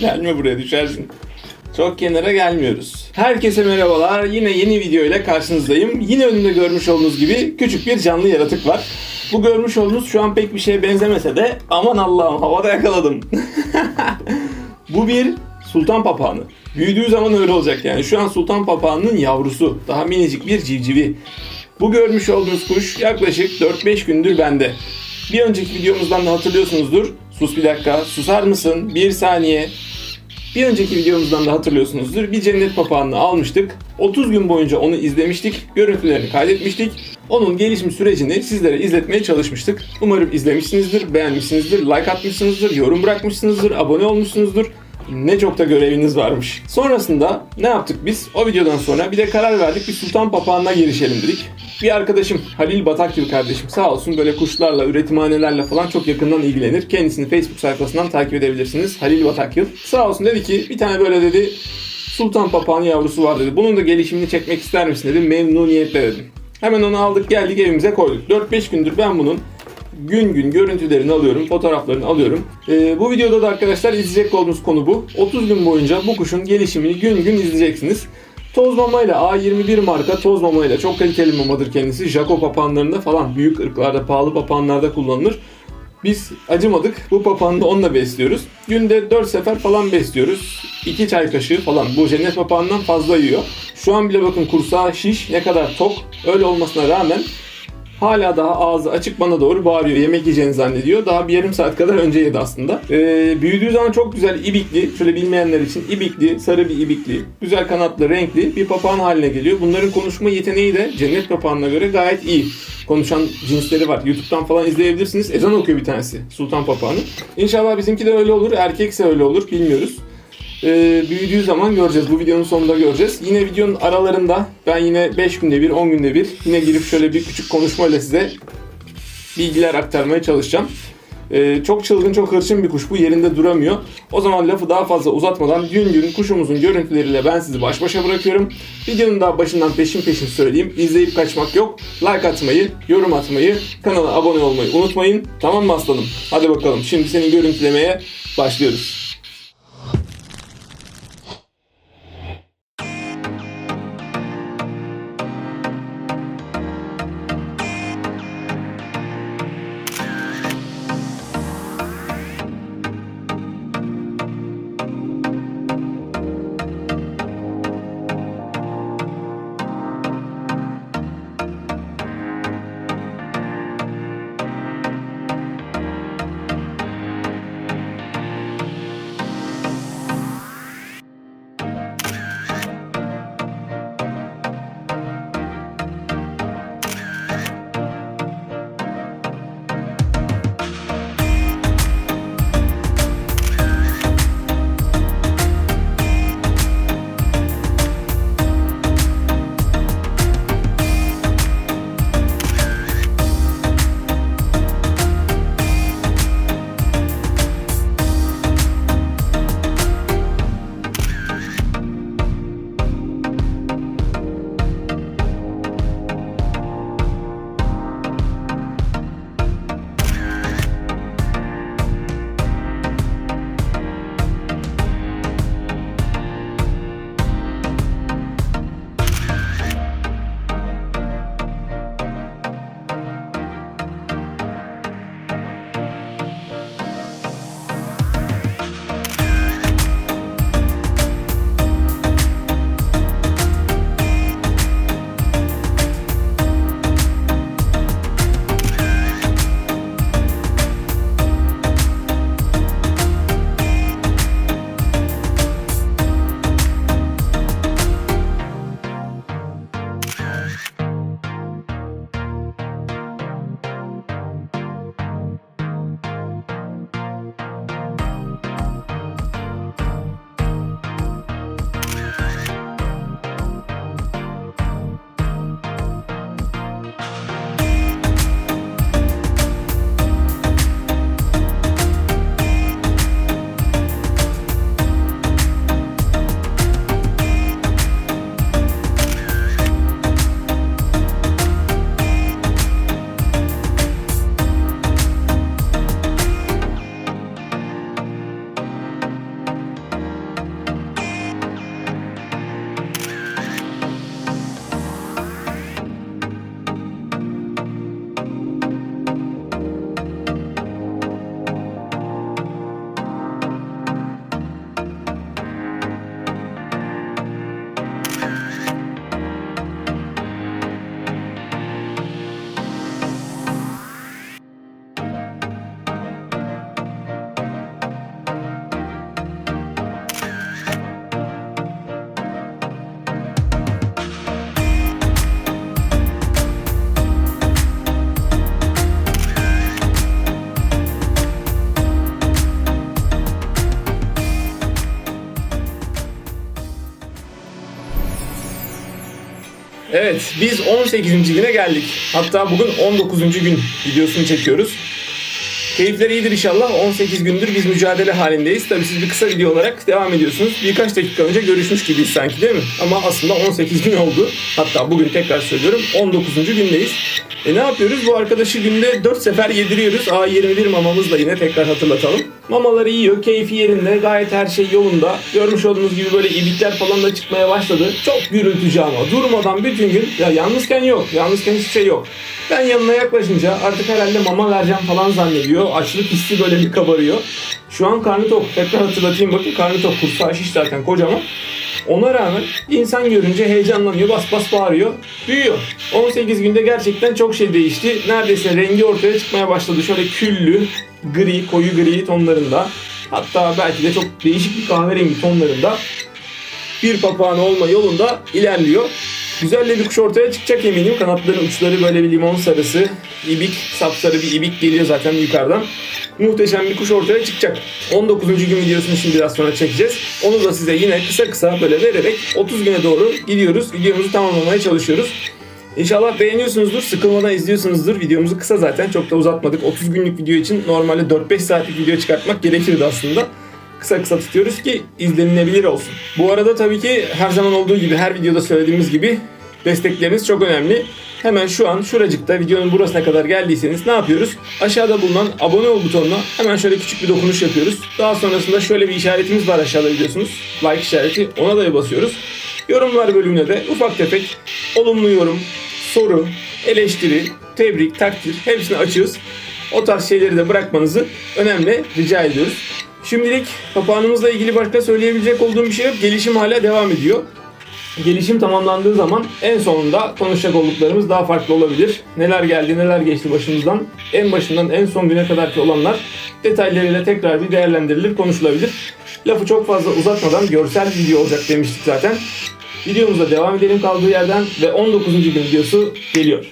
Gelme buraya düşersin. Çok kenara gelmiyoruz. Herkese merhabalar. Yine yeni video ile karşınızdayım. Yine önümde görmüş olduğunuz gibi küçük bir canlı yaratık var. Bu görmüş olduğunuz şu an pek bir şeye benzemese de aman Allah'ım havada yakaladım. Bu bir sultan papağanı. Büyüdüğü zaman öyle olacak yani. Şu an sultan papağanının yavrusu. Daha minicik bir civcivi. Bu görmüş olduğunuz kuş yaklaşık 4-5 gündür bende. Bir önceki videomuzdan da hatırlıyorsunuzdur. Sus bir dakika, susar mısın? Bir saniye. Bir önceki videomuzdan da hatırlıyorsunuzdur. Bir cennet papağanını almıştık. 30 gün boyunca onu izlemiştik. Görüntülerini kaydetmiştik. Onun gelişim sürecini sizlere izletmeye çalışmıştık. Umarım izlemişsinizdir, beğenmişsinizdir, like atmışsınızdır, yorum bırakmışsınızdır, abone olmuşsunuzdur. Ne çok da göreviniz varmış. Sonrasında ne yaptık biz? O videodan sonra bir de karar verdik bir sultan papağanına girişelim dedik. Bir arkadaşım Halil Batakgil kardeşim sağ olsun böyle kuşlarla, üretimhanelerle falan çok yakından ilgilenir. Kendisini Facebook sayfasından takip edebilirsiniz. Halil Batakgil. Sağ olsun dedi ki bir tane böyle dedi sultan papağanı yavrusu var dedi. Bunun da gelişimini çekmek ister misin dedi. Memnuniyetle dedim. Hemen onu aldık geldik evimize koyduk. 4-5 gündür ben bunun gün gün görüntülerini alıyorum, fotoğraflarını alıyorum. Ee, bu videoda da arkadaşlar izleyecek olduğunuz konu bu. 30 gün boyunca bu kuşun gelişimini gün gün izleyeceksiniz. Toz mamayla A21 marka toz mamayla çok kaliteli mamadır kendisi. Jaco papağanlarında falan büyük ırklarda, pahalı papağanlarda kullanılır. Biz acımadık. Bu papağanı da onunla besliyoruz. Günde 4 sefer falan besliyoruz. 2 çay kaşığı falan. Bu cennet papağanından fazla yiyor. Şu an bile bakın kursağı şiş, ne kadar tok. Öyle olmasına rağmen Hala daha ağzı açık bana doğru bağırıyor. Yemek yiyeceğini zannediyor. Daha bir yarım saat kadar önce yedi aslında. Ee, büyüdüğü zaman çok güzel ibikli. Şöyle bilmeyenler için ibikli, sarı bir ibikli. Güzel kanatlı, renkli bir papağan haline geliyor. Bunların konuşma yeteneği de cennet papağanına göre gayet iyi. Konuşan cinsleri var. YouTube'dan falan izleyebilirsiniz. Ezan okuyor bir tanesi. Sultan papağanı. İnşallah bizimki de öyle olur. Erkekse öyle olur. Bilmiyoruz e, büyüdüğü zaman göreceğiz. Bu videonun sonunda göreceğiz. Yine videonun aralarında ben yine 5 günde bir, 10 günde bir yine girip şöyle bir küçük konuşmayla size bilgiler aktarmaya çalışacağım. Ee, çok çılgın, çok hırçın bir kuş bu. Yerinde duramıyor. O zaman lafı daha fazla uzatmadan gün gün kuşumuzun görüntüleriyle ben sizi baş başa bırakıyorum. Videonun daha başından peşin peşin söyleyeyim. İzleyip kaçmak yok. Like atmayı, yorum atmayı, kanala abone olmayı unutmayın. Tamam mı aslanım? Hadi bakalım. Şimdi seni görüntülemeye başlıyoruz. Biz 18. güne geldik. Hatta bugün 19. gün videosunu çekiyoruz. Keyifler iyidir inşallah. 18 gündür biz mücadele halindeyiz. Tabii siz bir kısa video olarak devam ediyorsunuz. Birkaç dakika önce görüşmüş gibiyiz sanki değil mi? Ama aslında 18 gün oldu. Hatta bugün tekrar söylüyorum 19. gündeyiz. E ne yapıyoruz? Bu arkadaşı günde 4 sefer yediriyoruz. A21 mamamızla yine tekrar hatırlatalım. Mamaları yiyor, keyfi yerinde, gayet her şey yolunda. Görmüş olduğunuz gibi böyle ibikler falan da çıkmaya başladı. Çok gürültücü ama durmadan bütün gün ya yalnızken yok, yalnızken hiçbir şey yok. Ben yanına yaklaşınca artık herhalde mama vereceğim falan zannediyor. Açlık hissi böyle bir kabarıyor. Şu an karnı tok. Tekrar hatırlatayım bakın karnı tok. Kursağı şiş zaten kocaman. Ona rağmen insan görünce heyecanlanıyor, bas bas bağırıyor, büyüyor. 18 günde gerçekten çok şey değişti. Neredeyse rengi ortaya çıkmaya başladı. Şöyle küllü, gri, koyu gri tonlarında. Hatta belki de çok değişik bir kahverengi tonlarında bir papağan olma yolunda ilerliyor. Güzel bir kuş ortaya çıkacak eminim. Kanatların uçları böyle bir limon sarısı. ibik, sapsarı bir ibik geliyor zaten yukarıdan. Muhteşem bir kuş ortaya çıkacak. 19. gün videosunu şimdi biraz sonra çekeceğiz. Onu da size yine kısa kısa böyle vererek 30 güne doğru gidiyoruz. Videomuzu tamamlamaya çalışıyoruz. İnşallah beğeniyorsunuzdur, sıkılmadan izliyorsunuzdur. Videomuzu kısa zaten, çok da uzatmadık. 30 günlük video için normalde 4-5 saatlik video çıkartmak gerekirdi aslında kısa kısa tutuyoruz ki izlenilebilir olsun. Bu arada tabii ki her zaman olduğu gibi her videoda söylediğimiz gibi destekleriniz çok önemli. Hemen şu an şuracıkta videonun burasına kadar geldiyseniz ne yapıyoruz? Aşağıda bulunan abone ol butonuna hemen şöyle küçük bir dokunuş yapıyoruz. Daha sonrasında şöyle bir işaretimiz var aşağıda biliyorsunuz. Like işareti ona da basıyoruz. Yorumlar bölümüne de ufak tefek olumlu yorum, soru, eleştiri, tebrik, takdir hepsini açıyoruz. O tarz şeyleri de bırakmanızı önemli rica ediyoruz. Şimdilik papağanımızla ilgili başka söyleyebilecek olduğum bir şey yok. Gelişim hala devam ediyor. Gelişim tamamlandığı zaman en sonunda konuşacak olduklarımız daha farklı olabilir. Neler geldi, neler geçti başımızdan. En başından en son güne kadarki olanlar detaylarıyla tekrar bir değerlendirilir, konuşulabilir. Lafı çok fazla uzatmadan görsel video olacak demiştik zaten. Videomuza devam edelim kaldığı yerden ve 19. gün videosu geliyor.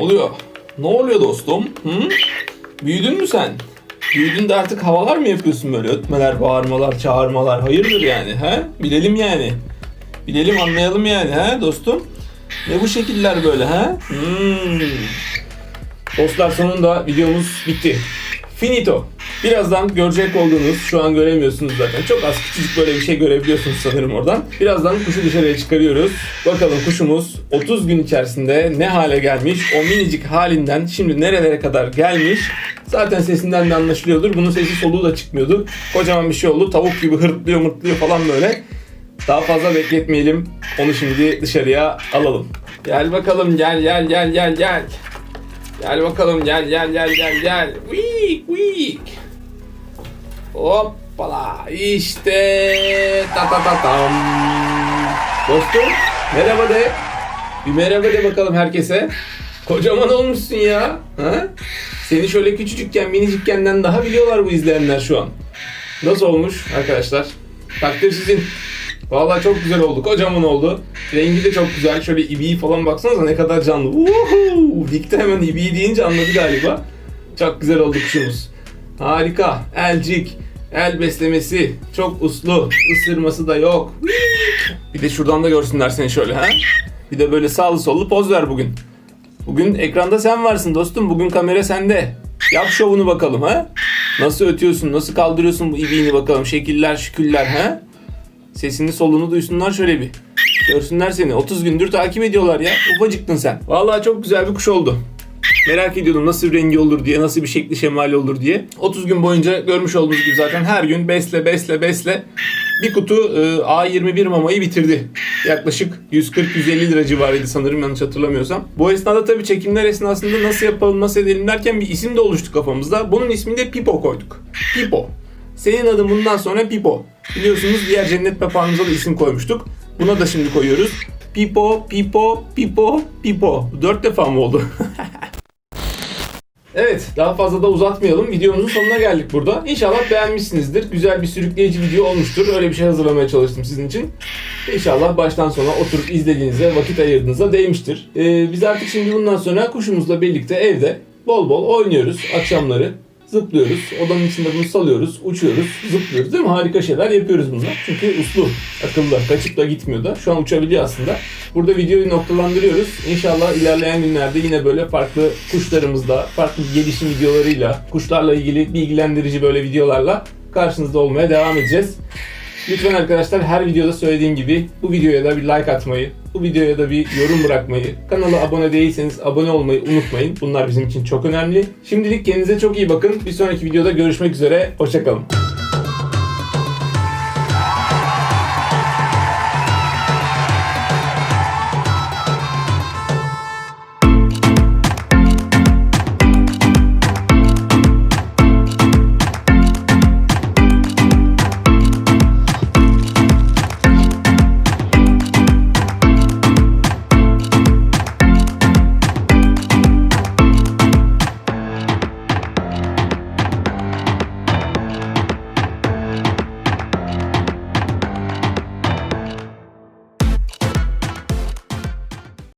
Oluyor? Ne oluyor dostum? Hı? Büyüdün mü sen? Büyüdün de artık havalar mı yapıyorsun böyle? Ötmeler, bağırmalar, çağırmalar. Hayırdır yani? He? Bilelim yani. Bilelim anlayalım yani he dostum? Ne bu şekiller böyle he? Hmm. Dostlar sonunda videomuz bitti. Finito. Birazdan görecek olduğunuz, şu an göremiyorsunuz zaten. Çok az küçücük böyle bir şey görebiliyorsunuz sanırım oradan. Birazdan kuşu dışarıya çıkarıyoruz. Bakalım kuşumuz 30 gün içerisinde ne hale gelmiş? O minicik halinden şimdi nerelere kadar gelmiş? Zaten sesinden de anlaşılıyordur. Bunun sesi soluğu da çıkmıyordu. Kocaman bir şey oldu. Tavuk gibi hırtlıyor mırtlıyor falan böyle. Daha fazla bekletmeyelim. Onu şimdi dışarıya alalım. Gel bakalım gel gel gel gel gel. Gel bakalım gel gel gel gel gel. Week week. Hoppala işte ta ta ta tam. Dostum merhaba de. Bir merhaba de bakalım herkese. Kocaman olmuşsun ya. Ha? Seni şöyle küçücükken minicikkenden daha biliyorlar bu izleyenler şu an. Nasıl olmuş arkadaşlar? Takdir sizin. Vallahi çok güzel oldu. Kocaman oldu. Rengi de çok güzel. Şöyle ibiği falan baksanıza ne kadar canlı. Uhu! Dikti hemen ibiği deyince anladı galiba. Çok güzel oldu kuşumuz. Harika. Elcik. El beslemesi. Çok uslu. Isırması da yok. Bir de şuradan da görsünler seni şöyle ha. Bir de böyle sağlı sollu poz ver bugün. Bugün ekranda sen varsın dostum. Bugün kamera sende. Yap şovunu bakalım ha. Nasıl ötüyorsun, nasıl kaldırıyorsun bu ibiğini bakalım. Şekiller, şüküller ha. Sesini solunu duysunlar şöyle bir. Görsünler seni. 30 gündür takip ediyorlar ya. Ufacıktın sen. Vallahi çok güzel bir kuş oldu. Merak ediyordum nasıl bir rengi olur diye, nasıl bir şekli şemali olur diye. 30 gün boyunca görmüş olduğunuz gibi zaten her gün besle besle besle bir kutu e, A21 mamayı bitirdi. Yaklaşık 140-150 lira civarıydı sanırım yanlış hatırlamıyorsam. Bu esnada tabii çekimler esnasında nasıl yapalım nasıl edelim derken bir isim de oluştu kafamızda. Bunun ismini de Pipo koyduk. Pipo. Senin adın bundan sonra Pipo. Biliyorsunuz diğer cennet papağanımıza da isim koymuştuk. Buna da şimdi koyuyoruz. Pipo, Pipo, Pipo, Pipo. Dört defa mı oldu? Evet, daha fazla da uzatmayalım. Videomuzun sonuna geldik burada. İnşallah beğenmişsinizdir. Güzel bir sürükleyici video olmuştur. Öyle bir şey hazırlamaya çalıştım sizin için. İnşallah baştan sona oturup izlediğinize, vakit ayırdığınıza değmiştir. Ee, biz artık şimdi bundan sonra kuşumuzla birlikte evde bol bol oynuyoruz akşamları. Zıplıyoruz. Odanın içinde bunu salıyoruz. Uçuyoruz. Zıplıyoruz değil mi? Harika şeyler yapıyoruz bunlar. Çünkü uslu, akıllı. Kaçıp da gitmiyor da. Şu an uçabiliyor aslında. Burada videoyu noktalandırıyoruz. İnşallah ilerleyen günlerde yine böyle farklı kuşlarımızla, farklı gelişim videolarıyla, kuşlarla ilgili bilgilendirici böyle videolarla karşınızda olmaya devam edeceğiz. Lütfen arkadaşlar her videoda söylediğim gibi bu videoya da bir like atmayı, bu videoya da bir yorum bırakmayı, kanala abone değilseniz abone olmayı unutmayın. Bunlar bizim için çok önemli. Şimdilik kendinize çok iyi bakın. Bir sonraki videoda görüşmek üzere. Hoşçakalın.